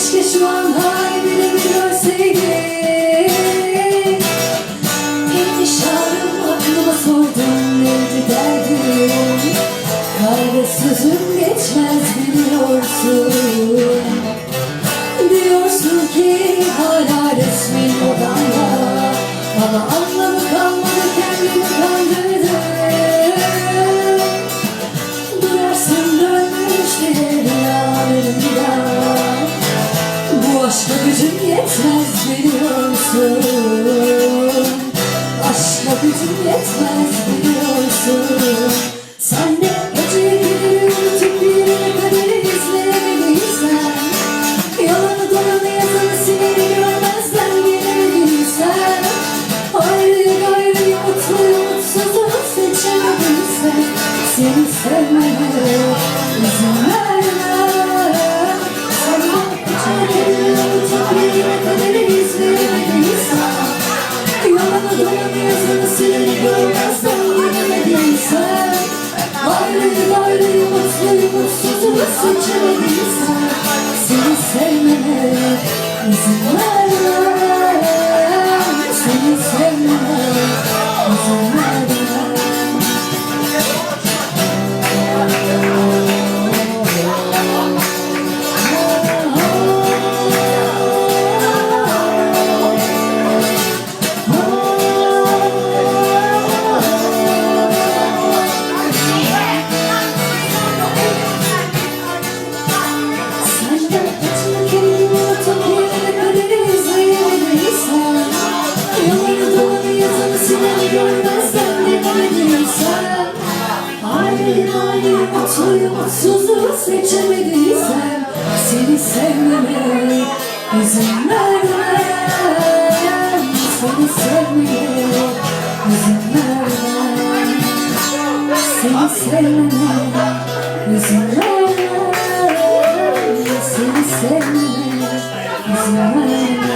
Keşke şu an hala biliyorsun Aşkla gücüm yetmez biliyorsun. Sen de acıya gidiyor tüpüyle kaderi gizleyebilirsen Yalanı dolanı yazanı sileni görmezden gelebilirsen Ayrıyı gayrıyı mutluyu mutsuzu seçebilirsen Seni sevmemeli sileni görmezden gelemediysen Ayrıyı gayrıyı mutluyu mutsuzu seçemediysen Seni sevmeme izin Ayrı mutluyu mutsuzu seçemediysen Seni sevmeme izin vermem Seni sevmeme izin vermem Seni sevmeme izin vermem Seni sevmeme izin vermem